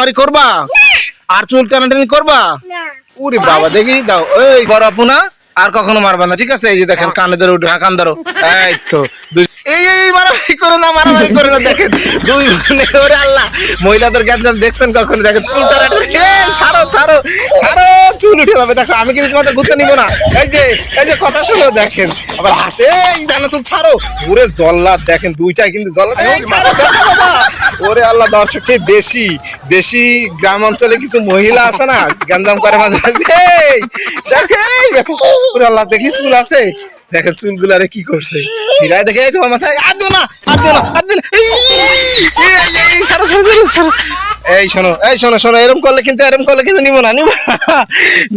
মারামারি করবা? আর চুল টানাটানি করবা? না। ওরে বাবা দেখি দাও এই। বড় আপু না আর কখনো মারবা না ঠিক আছে? এই যে দেখেন কানে ধরে উঠে হ্যাঁ কান ধরো। এই তো দুই- এই এই মারামারি করো না মারামারি করো না দেখেন দুই বোনে ওরে আল্লাহ। মহিলাদের গ্যাঞ্জাম দেখছেন কখনো? দেখেন চুল টানাটানি ছাড়ো ছাড়ো ছাড়ো। চুল উঠে যাবে। দেখো আমি কিন্তু তোমাদের ঘুরতে নিব না। এই যে এই যে কথা শুনো দেখেন আবার হাসে এই জানা তুল ছাড়ো। ওরে জল্লাদ দেখেন দুইটাই কিন্তু জল্লাদ। এই ছাড়ো ব্যথা বাবা। ওরে আল্লাহ দর্শক সেই দেশি দেশি গ্রাম অঞ্চলে কিছু মহিলা আছে না গ্যাঞ্জাম করে মাঝে মাঝে। দেখে ওরে আল্লাহ দেখি চুল আছে। দেখেন চুলগুলারে কি করছে। সিরায় দেখে তোমার মাথায় আর দিও না আর দিও না আর দিও না। এই, ছাড়ো, ছাড়ো, ছাড়ো। এই শোনো এই শোনো শোনো এরকম করলে কিন্তু এরকম করলে কিন্তু নিব না নিব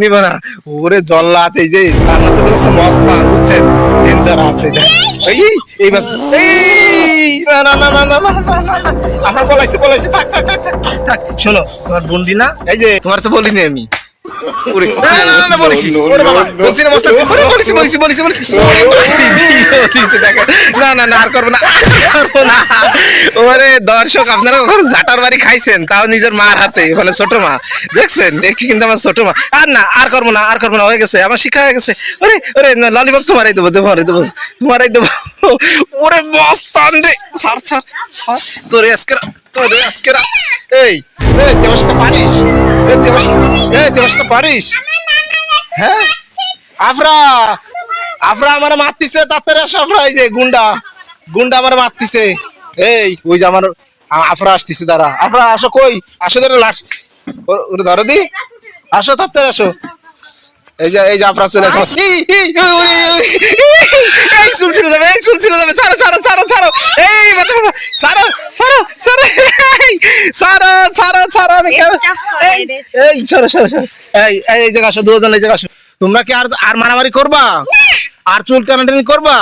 নিব না ওরে জল্লাত এই যে জান্নাতে বলেছে মস্তান বুঝছেন ডেঞ্জার আছে। এই এই, এই বাচ্চা এই না না না না না না না, না, না। আমার বলাইছে বলাইছে থাক থাক থাক থাক, শোনো তোমার বন্ডি না এই যে তোমার তো বলিনি আমি ওরে, না, না, না, না, না। না, আর করব না, করব না। ওরে, দর্শক আপনারা কখনো ঝাঁটার বাড়ি খাইছেন? তাও নিজের মার হাতে মানে ছোট মা। দেখছেন? দেখি কিন্তু আমার ছোট মা। আর না আর করব না আর করব না হয়ে গেছে আমার শিক্ষা হয়ে গেছে। ওরে ওরে ললিপপ তোমারই দেবো তোমারই দেবো তোমারই দেবো। ওরে মস্তান রে। ছাড় ছাড় ছাড়। তোরে আজকে তোরে আজকে এই পারিস। পারিস। হ্যাঁ? আফরা! আফরা আমার মারতিছে আসো আফরা এই যে গুন্ডা। গুন্ডা আমার মারতিছে। এই ওই যে আমার আফরা আসতিছে দাঁড়া। আফরা আসো কই? আসো ধরে লাট ওরে ধরো দি। আসো তাড়াতাড়ি আসো। এই যে এই যে আফরা চলে আসো এই এই ওরে, ওরে, এই চুল ছিঁড়ে যাবে এই চুল ছিঁড়ে যাবে। এই আমি সরো সরো সরো। এই এই এই জায়গা আসো দুজন এই জায়গা আসো। তোমরা কি আর আর মারামারি করবা? আর চুল টানাটানি করবা?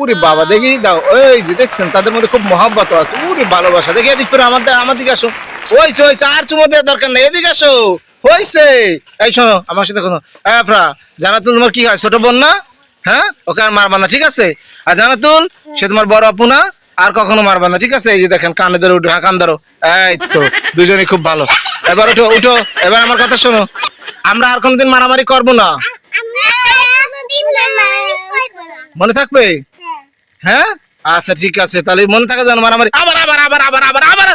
উরে বাবা, দেখি, দাও। ওই যে দেখছেন, তাদের মধ্যে খুব মহাব্বত আছে। উরে ভালোবাসা। দেখি, এদিক ফিরে আমাদের আমার দিকে আসো। ওইছে ওইছে আর চুমো দেওয়ার দরকার নেই। এদিকে আসো। হয়েছে এই শোনো, আমার সাথে কোনো আফরা জানাতুল তোমার কি হয়? ছোট বোন না? হ্যাঁ? ওকে আর মারবা না, ঠিক আছে? আর জানাতুল সে তোমার বড় আপু না? আর কখনো মারবা না, ঠিক আছে? এই যে দেখেন, কানে ধরে উঠে। হ্যাঁ কান ধরো। এই তো, দুজনেই খুব ভালো। এবার উঠো উঠো। এবার আমার কথা শোনো। আমরা আর কোনোদিন মারামারি করব না কোনদিন না করব না মনে থাকবে? হ্যাঁ? আচ্ছা ঠিক আছে, তাহলে মনে থাকা যেন মারামারি আবার আবার আবার আবার আবার আবার।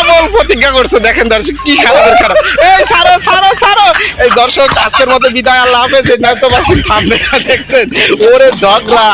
আমার প্রতিজ্ঞা করছে দেখেন দর্শক, কি এই, ছাড়ো ছাড়ো এই দর্শক, আজকের মতো বিদায়, আল্লাহ হাফেজ। না থামবে দেখছেন। ওরে ঝগড়া।